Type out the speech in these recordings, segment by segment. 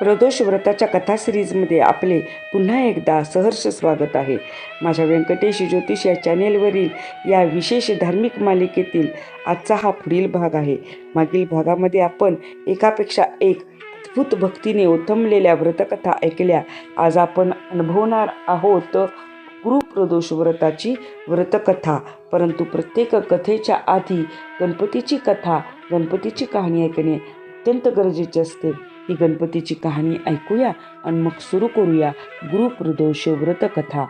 प्रदोष व्रताच्या कथा सिरीजमध्ये आपले पुन्हा एकदा सहर्ष स्वागत आहे. माझ्या व्यंकटेश ज्योतिष या चॅनेलवरील या विशेष धार्मिक मालिकेतील आजचा हा पुढील भाग आहे. मागील भागामध्ये आपण एकापेक्षा एक अद्भुत भक्तीने ओथंबलेल्या व्रतकथा ऐकल्या. आज आपण अनुभवणार आहोत गुरुप्रदोष व्रताची व्रतकथा. परंतु प्रत्येक कथेच्या आधी गणपतीची कथा गणपतीची कहाणी ऐकणे अत्यंत गरजेचे असते. ही गणपतीची कहाणी ऐकूया आणि मग सुरू करूया गुरुप्रदोष व्रतकथा.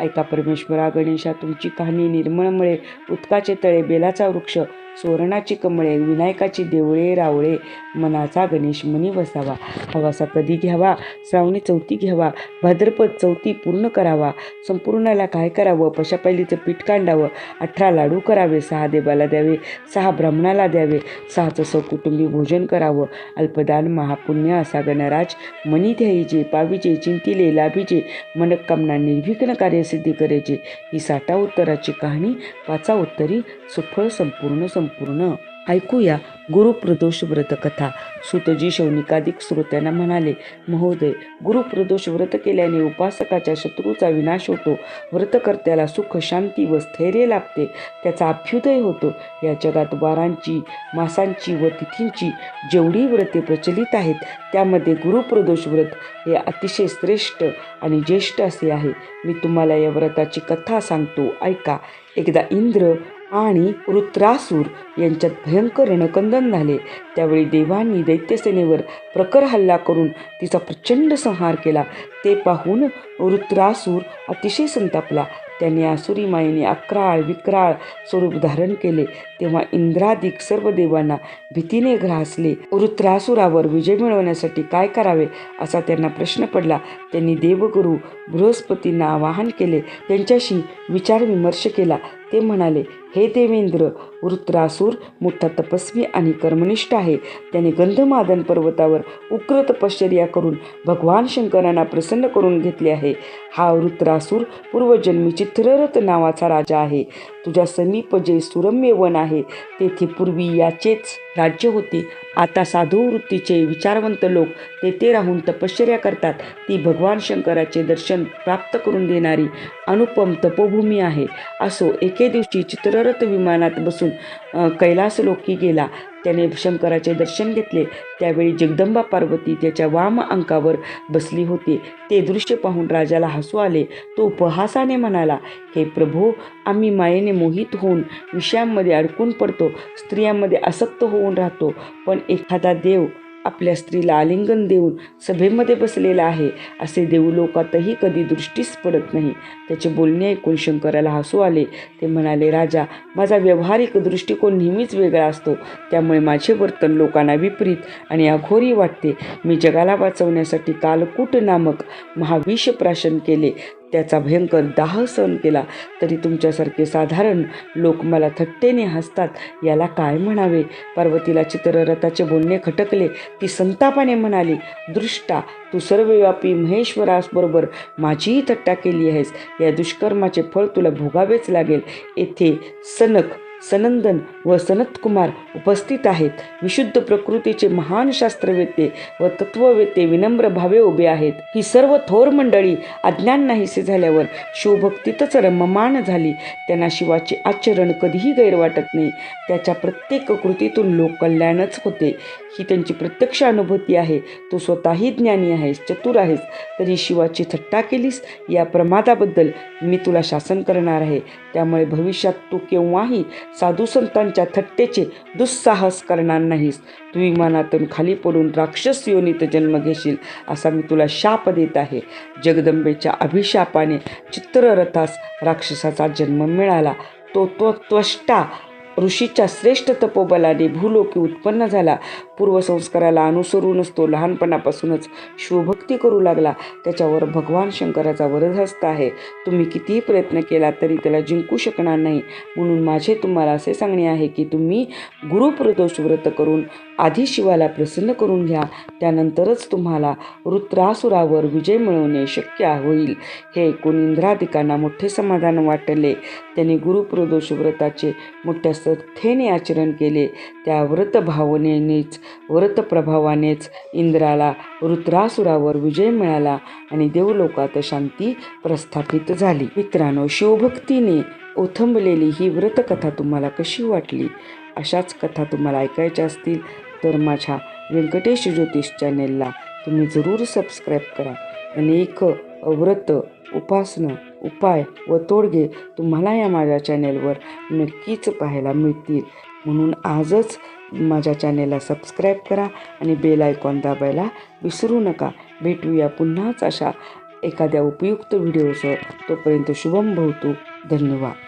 ऐका परमेश्वरा गणेशा तुमची कहाणी निर्मळमळे उदकाचे तळे बेलाचा वृक्ष सुवर्णाची कमळे विनायकाची देवळे रावळे मनाचा गणेश मनी वसावा. हवासा कधी घ्यावा श्रावणी चौथी घ्यावा भाद्रपद चौथी पूर्ण करावा. संपूर्णाला काय करावं? पशापैलीचं पीठ कांडावं. अठरा लाडू करावे सहा देवाला द्यावे सहा ब्राह्मणाला द्यावे सहाचं सकुटुंबी भोजन करावं. अल्पदान महापुण्य असा गणराज. मनी द्यायचे पावीचे चिंतिले लाभीचे मनकामना निर्विघ्न कार्यसिद्धी करायचे. ही साठा उत्तराची कहाणी. पाचा उत्तरी. सुफळ संपूर्ण संपूर्ण. ऐकूया गुरुप्रदोष व्रतकथा सुतजी शौनिकाधिक श्रोत्यांना म्हणाले महोदय गुरुप्रदोष व्रत केल्याने उपासकाच्या शत्रूचा विनाश होतो. व्रतकर्त्याला सुख शांती व स्थैर्य लाभते. त्याचा अभ्युदय होतो. या जगात वारांची मासांची व तिथींची जेवढी व्रते प्रचलित आहेत त्यामध्ये गुरुप्रदोष व्रत हे अतिशय श्रेष्ठ आणि ज्येष्ठ असे आहे. मी तुम्हाला या व्रताची कथा सांगतो. ऐका. एकदा इंद्र आणि वृत्रासूर यांच्यात भयंकर रणकंदन झाले. त्यावेळी देवांनी दैत्यसेनेवर प्रखर हल्ला करून तिचा प्रचंड संहार केला. ते पाहून वृत्रासूर अतिशय संतापला. त्याने आसुरी मायेने अक्राळ विक्राळ स्वरूप धारण केले. तेव्हा इंद्रादिक सर्व देवांना भीतीने ग्रासले. वृत्रासुरावर विजय मिळवण्यासाठी काय करावे असा त्यांना प्रश्न पडला. त्यांनी देवगुरु बृहस्पतींना आवाहन केले. त्यांच्याशी विचारविमर्श केला. ते म्हणाले हे देवेंद्र वृत्रासूर मोठा तपस्वी आणि कर्मनिष्ठ आहे. त्याने गंधमादन पर्वतावर उग्र तपश्चर्या करून भगवान शंकरांना प्रसन्न करून घेतले आहे. हा वृत्रासूर पूर्वजन्मी चित्ररथ नावाचा राजा आहे. तुझ्या समीप जे सुरम्य वन आहे तेथे पूर्वी याचेच राज्य होते. आता साधू वृत्तीचे विचारवंत लोक तेथे राहून तपश्चर्या करतात. ती भगवान शंकराचे दर्शन प्राप्त करून देणारी अनुपम तपोभूमी आहे. असो एके दिवशी चित्ररथ विमानात बसून कैलासलोकी कैलास लोकी गेला. त्याने शंकराचे दर्शन घेतले. त्यावेळी जगदंबा पार्वती त्याच्या वाम अंकावर बसली होती. ते दृश्य पाहून राजाला हसू आले. तो उपहासाने म्हणाला हे प्रभू आम्ही मायेने मोहित होऊन विषयांमध्ये अडकून पडतो. स्त्रियांमध्ये आसक्त होऊन राहतो. पण एखादा देव आपल्या स्त्रीला आलिंगन देऊन सभेमध्ये बसलेला आहे. असे देवलोकातही कधी दृष्टीस पडत नाही. त्याचे बोलणे ऐकून शंकराला हसू आले. ते म्हणाले राजा माझा व्यावहारिक दृष्टिकोन नेहमीच वेगळा असतो. त्यामुळे माझे वर्तन लोकांना विपरीत आणि अघोरी वाटते. मी जगाला वाचवण्यासाठी कालकूट नामक महाविष प्राशन केले. त्याचा भयंकर दाह सहन केला. तरी तुमच्यासारखे साधारण लोक मला थट्टेने हसतात. याला काय म्हणावे? पार्वतीला चित्ररथाचे बोलणे खटकले. ती संतापाने म्हणाली दृष्टा तू सर्वव्यापी महेश्वरासबरोबर माझीही थट्टा केली आहेस. या दुष्कर्माचे फळ तुला भोगावेच लागेल. येथे सनक सनंदन व सनतकुमार उपस्थित आहेत. विशुद्ध प्रकृतीचे महान शास्त्रवेते व तत्ववेते विनम्र भावे उभे आहेत. ही सर्व थोर मंडळी अज्ञान नाहीसे झाल्यावर शिवभक्तीतच रममाण झाली. त्यांना शिवाचे आचरण कधीही गैर वाटत नाही. त्याच्या प्रत्येक कृतीतून लोककल्याणच होते. ही त्यांची प्रत्यक्ष अनुभूती आहे. तू स्वतःही ज्ञानी आहेस चतुर आहेस तरी शिवाची थट्टा केलीस या प्रमादाबद्दल मी तुला शासन करणार आहे. त्यामुळे भविष्यात तू केव्हाही साधू संतांच्या थट्टेचे दुस्साहस करणार नाहीस. तू विमानातून खाली पडून राक्षस योनीत जन्म घेशील असा मी तुला शाप देत आहे. जगदंबेच्या अभिशापाने चित्ररथास राक्षसाचा जन्म मिळाला. तो तो त्वष्टा ऋषीच्या श्रेष्ठ तपोबलाने भूलोकी उत्पन्न झाला. पूर्वसंस्काराला अनुसरूनच तो लहानपणापासूनच शिवभक्ती करू लागला. त्याच्यावर भगवान शंकराचा वरदहस्त आहे. तुम्ही कितीही प्रयत्न केला तरी त्याला जिंकू शकणार नाही. म्हणून माझे तुम्हाला असे सांगणे आहे की तुम्ही गुरुप्रदोष व्रत करून आधी शिवाला प्रसन्न करून घ्या. त्यानंतरच तुम्हाला वृत्रासुरावर विजय मिळवणे शक्य होईल. हे ऐकून इंद्रादिकांना मोठे समाधान वाटले. त्यांनी गुरुप्रदोष व्रताचे मोठ्या श्रद्धेने आचरण केले. त्या व्रत भावनेनेच व्रतप्रभावानेच इंद्राला रुद्रासुरावर विजय मिळाला आणि देवलोकात शांती प्रस्थापित झाली. मित्रांनो शिवभक्तीने ओथंबलेली ही व्रतकथा तुम्हाला कशी वाटली? अशाच कथा तुम्हाला ऐकायच्या असतील तर माझ्या व्यंकटेश ज्योतिष चॅनेलला तुम्ही जरूर सबस्क्राईब करा. अनेक व्रत उपासनं उपाय व तोडगे तुम्हाला या माझ्या चॅनेलवर नक्कीच पाहायला मिळतील. म्हणून आजच माझ्या चॅनेलला सबस्क्राईब करा आणि बेल आयकॉन दाबायला विसरू नका. भेटूया पुन्हाच अशा एखाद्या उपयुक्त व्हिडिओसह तोपर्यंत शुभम भवतू धन्यवाद.